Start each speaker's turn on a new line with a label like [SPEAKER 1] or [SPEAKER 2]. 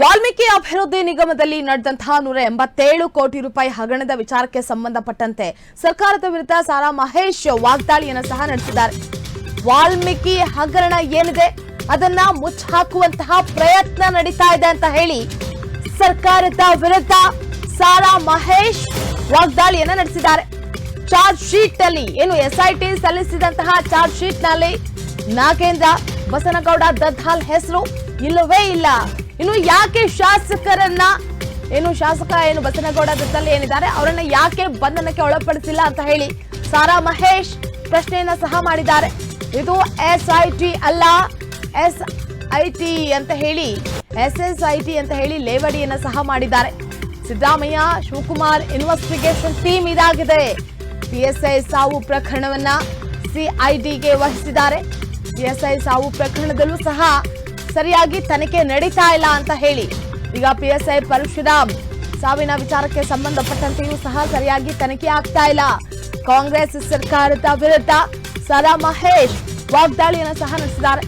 [SPEAKER 1] ವಾಲ್ಮೀಕಿ ಅಭಿವೃದ್ಧಿ ನಿಗಮದಲ್ಲಿ ನಡೆದಂತಹ ನೂರ ಎಂಬತ್ತೇಳು ಕೋಟಿ ರೂಪಾಯಿ ಹಗರಣದ ವಿಚಾರಕ್ಕೆ ಸಂಬಂಧಪಟ್ಟಂತೆ ಸರ್ಕಾರದ ವಿರುದ್ಧ ಸಾರಾ ಮಹೇಶ್ ವಾಗ್ದಾಳಿಯನ್ನು ಸಹ ನಡೆಸಿದ್ದಾರೆ. ವಾಲ್ಮೀಕಿ ಹಗರಣ ಏನಿದೆ? ಅದನ್ನ ಮುಚ್ಚಾಕುವಂತಹ ಪ್ರಯತ್ನ ನಡೀತಾ ಇದೆ ಅಂತ ಹೇಳಿ ಸರ್ಕಾರದ ವಿರುದ್ಧ ಸಾರಾ ಮಹೇಶ್ ವಾಗ್ದಾಳಿಯನ್ನ ನಡೆಸಿದ್ದಾರೆ. ಚಾರ್ಜ್ ಶೀಟ್ ಅಲ್ಲಿ ಏನು ಎಸ್ಐಟಿ ಸಲ್ಲಿಸಿದಂತಹ ಚಾರ್ಜ್ ಶೀಟ್ನಲ್ಲಿ ನಾಗೇಂದ್ರ ಬಸನಗೌಡ ದದ್ದಾಲ್ ಹೆಸರು ಇಲ್ಲವೇ ಇಲ್ಲ. ಇನ್ನು ಯಾಕೆ ಶಾಸಕರನ್ನ, ಏನು ಶಾಸಕ, ಏನು ಬಸನಗೌಡ ದದ್ದಾಲ್ ಏನಿದ್ದಾರೆ, ಅವರನ್ನ ಯಾಕೆ ಬಂಧನಕ್ಕೆ ಒಳಪಡಿಸಿಲ್ಲ ಅಂತ ಹೇಳಿ ಸಾರಾ ಮಹೇಶ್ ಪ್ರಶ್ನೆಯನ್ನ ಸಹ ಮಾಡಿದ್ದಾರೆ. ಇದು ಎಸ್ ಐ ಟಿ ಅಲ್ಲ, ಎಸ್ ಐ ಟಿ ಅಂತ ಹೇಳಿ, ಎಸ್ ಎಸ್ ಐ ಟಿ ಅಂತ ಹೇಳಿ ಲೇವಡಿಯನ್ನ ಸಹ ಮಾಡಿದ್ದಾರೆ. ಸಿದ್ದರಾಮಯ್ಯ, ಶಿವಕುಮಾರ್ ಇನ್ವೆಸ್ಟಿಗೇಷನ್ ಟೀಮ್ ಇದಾಗಿದೆ. ಪಿಎಸ್ಐ ಸಾವು ಪ್ರಕರಣವನ್ನ ಸಿಐಡಿಗೆ ವಹಿಸಿದ್ದಾರೆ. ಪಿಎಸ್ಐ ಸಾವು ಪ್ರಕರಣದಲ್ಲೂ ಸಹ ಸರಿಯಾಗಿ ತನಿಖೆ ನಡೀತಾ ಇಲ್ಲ ಅಂತ ಹೇಳಿ. ಈಗ ಪಿಎಸ್ಐ ಪರಶುರಾಮ್ ಸಾವಿನ ವಿಚಾರಕ್ಕೆ ಸಂಬಂಧಪಟ್ಟಂತೆಯೂ ಸಹ ಸರಿಯಾಗಿ ತನಿಖೆ ಆಗ್ತಾ ಇಲ್ಲ. ಕಾಂಗ್ರೆಸ್ ಸರ್ಕಾರದ ವಿರುದ್ಧ ಸಲಾ ಮಹೇಶ್ ವಾಗ್ದಾಳಿಯನ್ನು ಸಹ ನಡೆಸಿದ್ದಾರೆ.